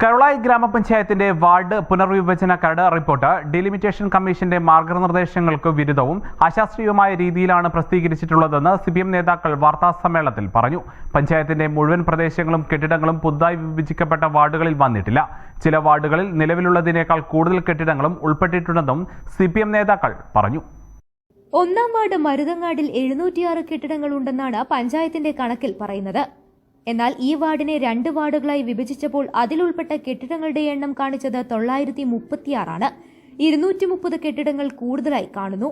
Karulai ഗ്രാമപഞ്ചായത്തിന്റെ ward പുനർവിഭജന കരട് report. Delimitation കമ്മീഷന്റെ മാർഗനിർദ്ദേശങ്ങൾക്ക് വിരുദ്ധവും അശാസ്ത്രീയവുമായ രീതിയിലാണ് പ്രസിദ്ധീകരിച്ചിട്ടുള്ളതെന്ന് സി പി എം നേതാക്കൾ വാർത്താസമ്മേളനത്തിൽ പറഞ്ഞു. പഞ്ചായത്തിന്റെ മുഴുവൻ പ്രദേശങ്ങളും കെട്ടിടങ്ങളും പുതുതായി വിഭജിക്കപ്പെട്ട വാർഡുകളിൽ വന്നിട്ടില്ല. ചില വാർഡുകളിൽ നിലവിലുള്ളതിനേക്കാൾ കൂടുതൽ കെട്ടിടങ്ങളും ഉൾപ്പെട്ടിട്ടുണ്ടെന്നും സി പി എം നേതാക്കൾ പറഞ്ഞു. ഒന്നാം വാർഡ് മരുതങ്ങാടിൽ എഴുന്നൂറ്റിയാറ് കെട്ടിടങ്ങളുണ്ടെന്നാണ് പഞ്ചായത്തിന്റെ കണക്കിൽ പറയുന്നത്. എന്നാൽ ഈ വാർഡിനെ രണ്ട് വാർഡുകളായി വിഭജിച്ചപ്പോൾ അതിലുൾപ്പെട്ട കെട്ടിടങ്ങളുടെ എണ്ണം കാണിച്ചത് തൊള്ളായിരത്തി മുപ്പത്തിയാറാണ് ഇരുന്നൂറ്റി മുപ്പത് കെട്ടിടങ്ങൾ കൂടുതലായി കാണുന്നു.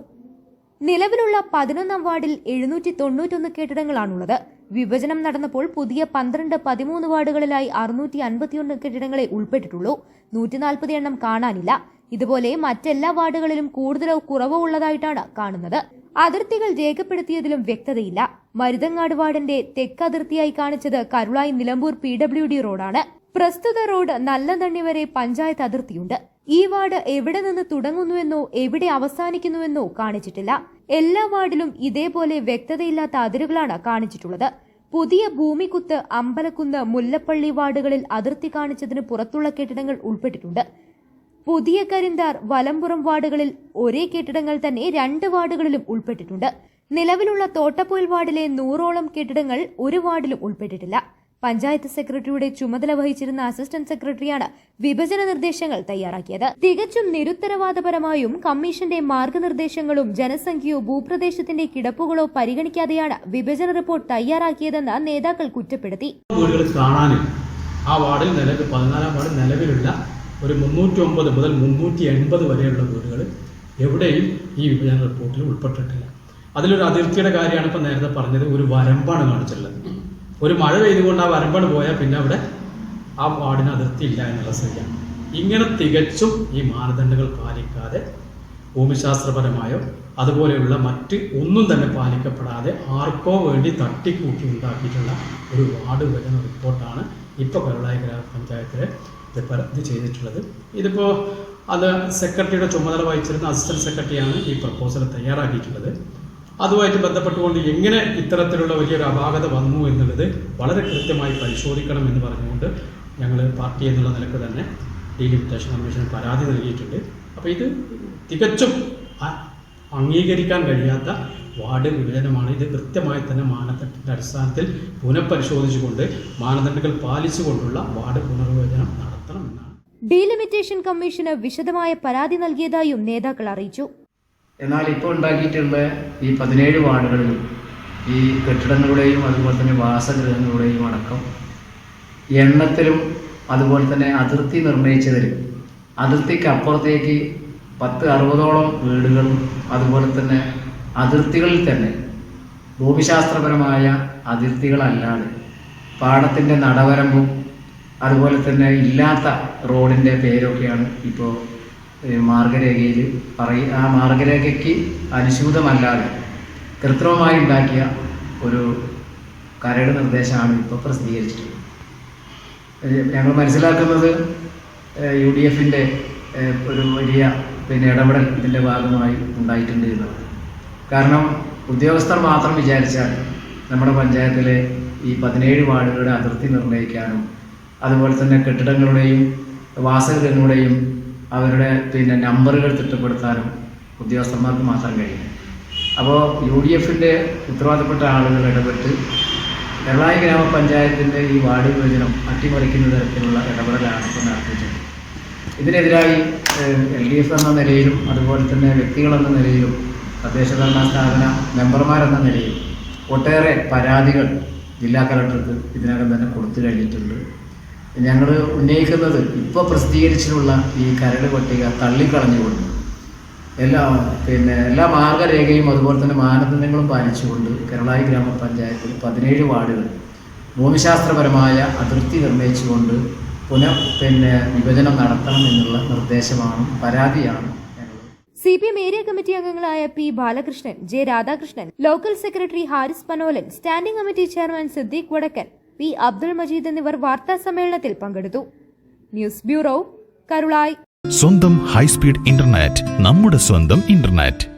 നിലവിലുള്ള പതിനൊന്നാം വാർഡിൽ എഴുന്നൂറ്റി തൊണ്ണൂറ്റൊന്ന് കെട്ടിടങ്ങളാണുള്ളത്. വിഭജനം നടന്നപ്പോൾ പുതിയ പന്ത്രണ്ട് പതിമൂന്ന് വാർഡുകളിലായി അറുന്നൂറ്റി അൻപത്തിയൊന്ന് കെട്ടിടങ്ങളെ ഉൾപ്പെട്ടിട്ടുള്ളൂ. നൂറ്റി നാൽപ്പത് എണ്ണം കാണാനില്ല. ഇതുപോലെ മറ്റെല്ലാ വാർഡുകളിലും കൂടുതലോ കുറവോ ഉള്ളതായിട്ടാണ് കാണുന്നത്. അതിർത്തികൾ രേഖപ്പെടുത്തിയതിലും വ്യക്തതയില്ല. മരുതങ്ങാട് വാർഡിന്റെ തെക്ക് അതിർത്തിയായി കാണിച്ചത് Karulai Nilambur P W D റോഡാണ്. പ്രസ്തുത റോഡ് നല്ലതണ്ണി വരെ പഞ്ചായത്ത് അതിർത്തിയുണ്ട്. ഈ വാർഡ് എവിടെ നിന്ന് തുടങ്ങുന്നുവെന്നോ എവിടെ അവസാനിക്കുന്നുവെന്നോ കാണിച്ചിട്ടില്ല. എല്ലാ വാർഡിലും ഇതേപോലെ വ്യക്തതയില്ലാത്ത അതിരുകളാണ് കാണിച്ചിട്ടുള്ളത്. പുതിയ ഭൂമികുത്ത് അമ്പലക്കുന്ന് മുല്ലപ്പള്ളി വാർഡുകളിൽ അതിർത്തി കാണിച്ചതിന് പുറത്തുള്ള കെട്ടിടങ്ങൾ ഉൾപ്പെട്ടിട്ടുണ്ട്. പുതിയ കരിന്താർ വലമ്പുറം വാർഡുകളിൽ ഒരേ കെട്ടിടങ്ങൾ തന്നെ രണ്ട് വാർഡുകളിലും ഉൾപ്പെട്ടിട്ടുണ്ട്. നിലവിലുള്ള തോട്ടപ്പോയിൽ വാർഡിലെ നൂറോളം കെട്ടിടങ്ങൾ ഒരു വാർഡിലും ഉൾപ്പെട്ടിട്ടില്ല. പഞ്ചായത്ത് സെക്രട്ടറിയുടെ ചുമതല വഹിച്ചിരുന്ന അസിസ്റ്റന്റ് സെക്രട്ടറിയാണ് വിഭജന നിർദ്ദേശങ്ങൾ തയ്യാറാക്കിയത്. തികച്ചും നിരുത്തരവാദപരമായും കമ്മീഷന്റെ മാർഗനിർദ്ദേശങ്ങളും ജനസംഖ്യയോ ഭൂപ്രദേശത്തിന്റെ കിടപ്പുകളോ പരിഗണിക്കാതെയാണ് വിഭജന റിപ്പോർട്ട് തയ്യാറാക്കിയതെന്ന് നേതാക്കൾ കുറ്റപ്പെടുത്തി. ആ വാർഡിൽ നിലവിൽ നിലവിലുള്ള ഒരു മുന്നൂറ്റി ഒമ്പത് മുതൽ മുന്നൂറ്റി എൺപത് വരെയുള്ള വീടുകൾ എവിടെയും ഈ വിഭജന റിപ്പോർട്ടിൽ ഉൾപ്പെട്ടിട്ടില്ല. അതിലൊരു അതിർത്തിയുടെ കാര്യമാണ് ഇപ്പോൾ നേരത്തെ പറഞ്ഞത്. ഒരു വരമ്പാണ് കാണിച്ചിട്ടുള്ളത്. ഒരു മഴ പെയ്തുകൊണ്ട് ആ വരമ്പാണ് പോയാൽ പിന്നെ അവിടെ ആ വാർഡിന് അതിർത്തി ഇല്ല എന്നുള്ള സ്ഥിതിയാണ്. ഇങ്ങനെ തികച്ചും ഈ മാനദണ്ഡങ്ങൾ പാലിക്കാതെ ഭൂമിശാസ്ത്രപരമായോ അതുപോലെയുള്ള മറ്റ് ഒന്നും തന്നെ പാലിക്കപ്പെടാതെ ആർക്കോ വേണ്ടി തട്ടിക്കൂട്ടി ഉണ്ടാക്കിയിട്ടുള്ള ഒരു വാർഡ് വിഭജന റിപ്പോർട്ടാണ് ഇപ്പോൾ കരുളായി ഗ്രാമപഞ്ചായത്തിലെ ഇത് ചെയ്തിട്ടുള്ളത്. ഇതിപ്പോൾ അത് സെക്രട്ടറിയുടെ ചുമതല വഹിച്ചിരുന്ന അസിസ്റ്റന്റ് സെക്രട്ടറിയാണ് ഈ പ്രപ്പോസൽ തയ്യാറാക്കിയിട്ടുള്ളത്. അതുമായിട്ട് ബന്ധപ്പെട്ടുകൊണ്ട് എങ്ങനെ ഇത്തരത്തിലുള്ള വലിയൊരു അപാകത വന്നു എന്നുള്ളത് വളരെ കൃത്യമായി പരിശോധിക്കണം എന്ന് പറഞ്ഞുകൊണ്ട് ഞങ്ങൾ പാർട്ടി എന്നുള്ള നിലയ്ക്ക് തന്നെ ഡീലിമിറ്റേഷൻ കമ്മീഷന് പരാതി നൽകിയിട്ടുണ്ട്. അപ്പോൾ ഇത് തികച്ചും അംഗീകരിക്കാൻ കഴിയാത്ത വാർഡ് വിഭജനമാണ്. ഇത് കൃത്യമായി തന്നെ മാനദണ്ഡത്തിന്റെ അടിസ്ഥാനത്തിൽ പുനഃപരിശോധിച്ചുകൊണ്ട് മാനദണ്ഡങ്ങൾ പാലിച്ചുകൊണ്ടുള്ള വാർഡ് പുനർവിഭജനം നടത്തണമെന്നാണ്. ഡീലിമിറ്റേഷൻ കമ്മീഷന് വിശദമായ പരാതി നൽകിയതായും നേതാക്കൾ അറിയിച്ചു. എന്നാൽ ഇപ്പോൾ ഉണ്ടാക്കിയിട്ടുള്ള ഈ പതിനേഴ് വാർഡുകളിൽ ഈ കെട്ടിടങ്ങളുടെയും അതുപോലെ തന്നെ വാസഗൃഹങ്ങളുടെയും അടക്കം എണ്ണത്തിലും അതുപോലെ തന്നെ അതിർത്തി നിർണയിച്ചതിലും അതിർത്തിക്ക് അപ്പുറത്തേക്ക് പത്ത് അറുപതോളം വീടുകളും അതുപോലെ തന്നെ അതിർത്തികളിൽ തന്നെ. ഭൂമിശാസ്ത്രപരമായ അതിർത്തികളല്ലാതെ പാടത്തിന്റെ നടവരമ്പും അതുപോലെ തന്നെ ഇല്ലാത്ത റോഡിന്റെ പേരൊക്കെയാണ് ഇപ്പോൾ മാർഗരേഖയിൽ പറയ ആ മാർഗരേഖയ്ക്ക് അനുസൂതമല്ലാതെ കൃത്രിമമായി ഉണ്ടാക്കിയ ഒരു കരട് നിർദ്ദേശമാണ് ഇപ്പോൾ പ്രസിദ്ധീകരിച്ചിട്ടുള്ളത്. ഞങ്ങൾ മനസ്സിലാക്കുന്നത് യു ഡി എഫിന്റെ ഒരു വലിയ പിന്നെ ഇടപെടൽ ഇതിന്റെ ഭാഗമായി ഉണ്ടായിട്ടുണ്ട് എന്നാണ് കാരണം ഉദ്യോഗസ്ഥർ മാത്രം വിചാരിച്ചാൽ നമ്മുടെ പഞ്ചായത്തിലെ ഈ പതിനേഴ് വാർഡുകളുടെ അതിർത്തി നിർണയിക്കാനും അതുപോലെ തന്നെ കെട്ടിടങ്ങളുടെയും വാസഗൃഹങ്ങളുടെയും അവരുടെ പിന്നെ നമ്പറുകൾ തിട്ടപ്പെടുത്താനും ഉദ്യോഗസ്ഥന്മാർക്ക് മാത്രം കഴിയും. അപ്പോൾ യു ഡി എഫിന്റെ ഉത്തരവാദപ്പെട്ട ആളുകൾ ഇടപെട്ട് എറണാകുളം ഗ്രാമപഞ്ചായത്തിന്റെ ഈ വാർഡ് വിഭജനം അട്ടിമറിക്കുന്ന തരത്തിലുള്ള ഇടപെടലാണ് ഇപ്പോൾ നടത്തിയിട്ടുള്ളത് ഇതിനെതിരായി എൽ ഡി എഫ് എന്ന നിലയിലും അതുപോലെ തന്നെ വ്യക്തികളെന്ന നിലയിലും തദ്ദേശഭരണ സ്ഥാപന മെമ്പർമാരെന്ന നിലയിൽ ഒട്ടേറെ പരാതികൾ ജില്ലാ കലക്ടർക്ക് ഇതിനകം തന്നെ കൊടുത്തു കഴിഞ്ഞിട്ടുണ്ട്. ഞങ്ങൾ ഉന്നയിക്കുന്നത് ഇപ്പോൾ പ്രസിദ്ധീകരിച്ചിട്ടുള്ള ഈ കരട് പട്ടിക തള്ളിക്കളഞ്ഞുകൊണ്ട് എല്ലാ പിന്നെ എല്ലാ മാർഗരേഖയും അതുപോലെ തന്നെ മാനദണ്ഡങ്ങളും പാലിച്ചുകൊണ്ട് കേരളായി ഗ്രാമപഞ്ചായത്തിൽ പതിനേഴ് വാർഡുകൾ ഭൂമിശാസ്ത്രപരമായ അതിർത്തി നിർണയിച്ചുകൊണ്ട് പുനഃ പിന്നെ വിഭജനം നടത്തണം എന്നുള്ള നിർദ്ദേശമാണ് പരാതിയാണ് C P M area committee അംഗങ്ങളായ P Balakrishnan J Radhakrishnan local secretary Haris Panolan standing committee chairman Siddique Vadakkan P Abdul Majeed എന്നിവർ വാർത്താ സമ്മേളനത്തിൽ പങ്കെടുത്തു. News bureau Karulai. സ്വന്തം ഹൈസ്പീഡ് ഇന്റർനെറ്റ് നമ്മുടെ സ്വന്തം ഇന്റർനെറ്റ്.